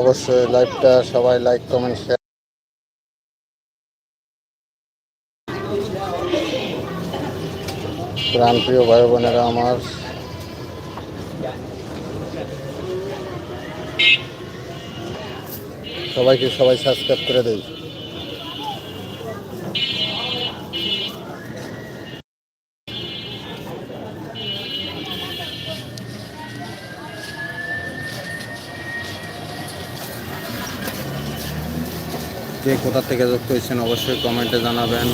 অবশ্যই লাইভটা সবাই লাইক, কমেন্ট শেয়ার প্রাণপ্রিয় ভাই বোনেরা আমার। সবাইকে সবাই সাবস্ক্রাইব করে দেই। কে কোথা থেকে যুক্ত হয়েছেন অবশ্যই কমেন্টে জানাবেন।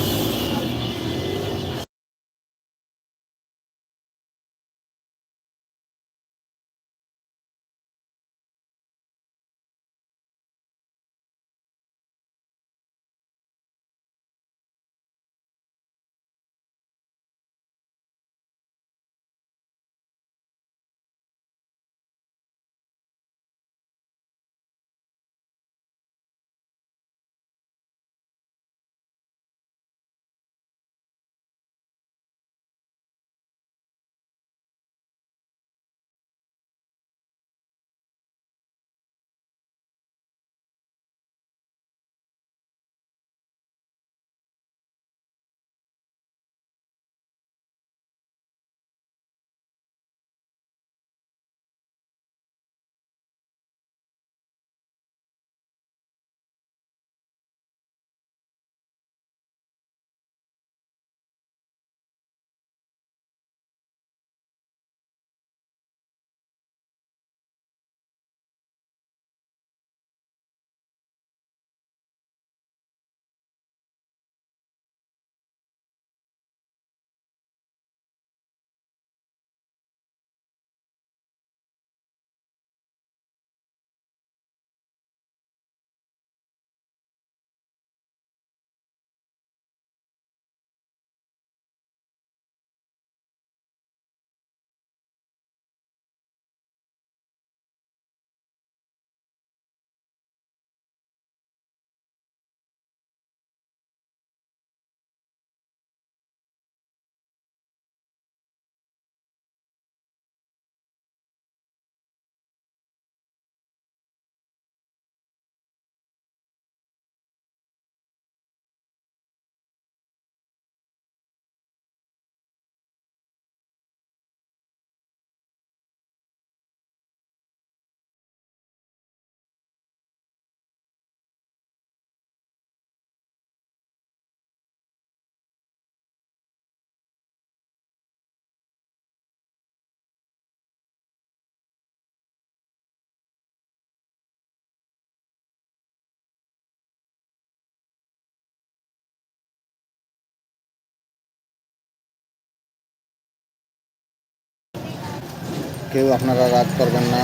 কেউ আপনারা রাগ করবেন না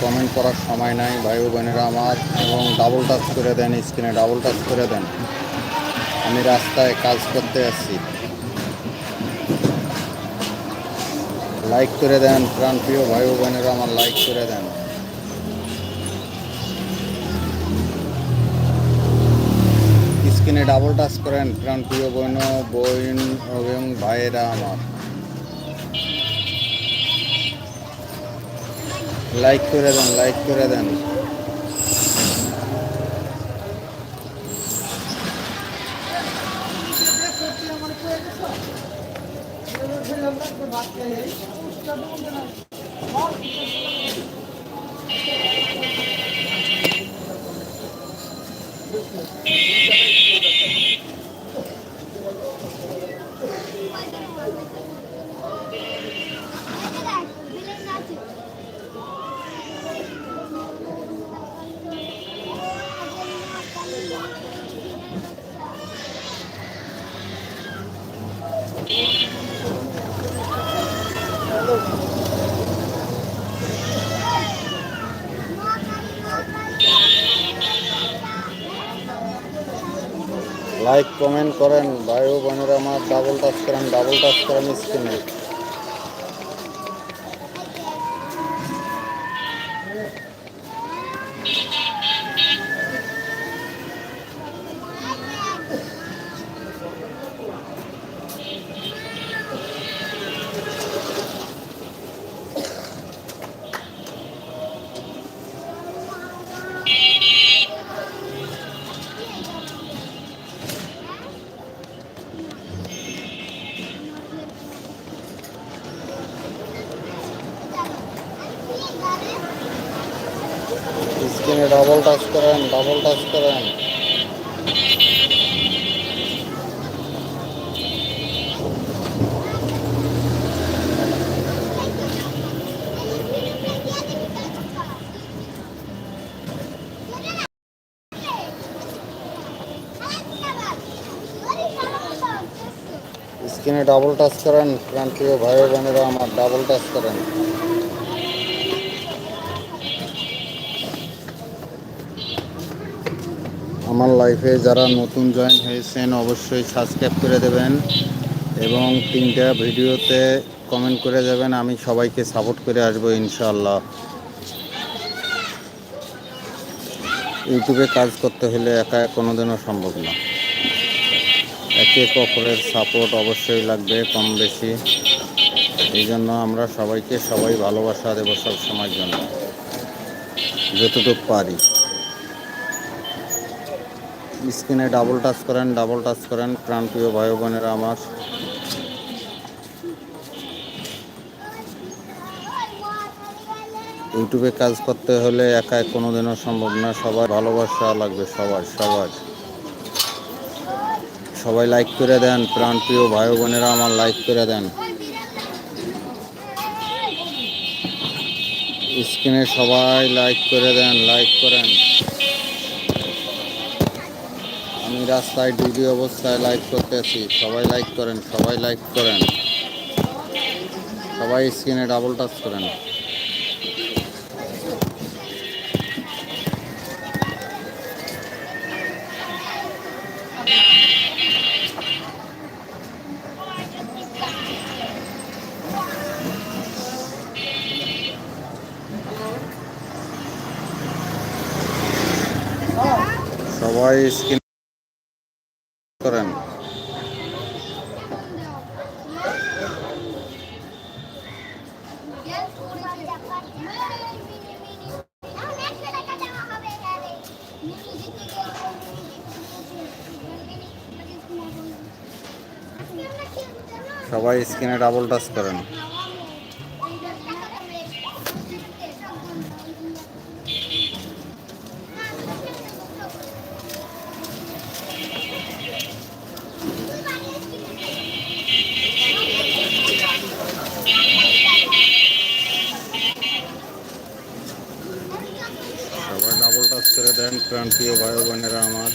কমেন্ট করার সময় নাই ভাই বোনেরা আমার, এবং ডাবল টাচ করে দেন স্ক্রিনে ডাবল টাচ করে দেন। আমি রাস্তায় কাজ করতে আসছি। লাইক করে দেন, প্রাণ প্রিয় ভাই বোনেরা আমার লাইক করে দেন। স্ক্রিনে ডাবল টাচ করেন, প্রাণ প্রিয় বোন বোন এবং ভাইয়েরা আমার। লাইক করে দেন লাইক করে দেন। লাইক কমেন্ট করেন। ভাই ও বোনেরা আমার ডাবল টাচ করেন ডাবল টাচ করেন স্ক্রিনে স্ক্রিনে ডাবল টাচ করেন ডাবল টাচ করেন। স্ক্রিনে ডাবল টাচ করেন প্রান্তীয় ভাই ও বোনেরা আমার ডাবল টাচ করেন। আমার লাইফে যারা নতুন জয়েন হয়েছেন, অবশ্যই সাবস্ক্রাইব করে দেবেন এবং তিনটা ভিডিওতে কমেন্ট করে দেবেন আমি সবাইকে সাপোর্ট করে আসব ইনশাল্লাহ ইউটিউবে কাজ করতে হলে একা কোনোদিনও সম্ভব না। একে অপরের সাপোর্ট অবশ্যই লাগবে কম বেশি। এই জন্য আমরা সবাইকে সবাই ভালোবাসা দেবো সব সময়ের জন্য, যতটুকু পারি। স্ক্রিনে ডাবল টাচ করেন ডাবল টাচ করেন প্রাণপ্রিয় ভাই বোনেরা আমার। ইউটিউবে কাজ করতে হলে একাই কোনোদিনও সম্ভব না। সবার ভালোবাসা লাগবে সবার সবার। সবাই লাইক করে দেন প্রাণপ্রিয় ভাই বোনেরা আমার লাইক করে দেন। স্ক্রিনে সবাই লাইক করে দেন লাইক করেন। রাস্তায় ডিউটি অবস্থায় লাইক করতেছি। সবাই লাইক করেন, সবাই লাইক করেন। সবাই স্ক্রিনে ডাবল টাচ করেন। সবাই স্ক্রিন সবাই স্ক্রিনে ডাবল টাচ করেন। সবাই ডাবল টাচ করে দেন প্রাণপ্রিয় ভাই ও বোনেরা আমার।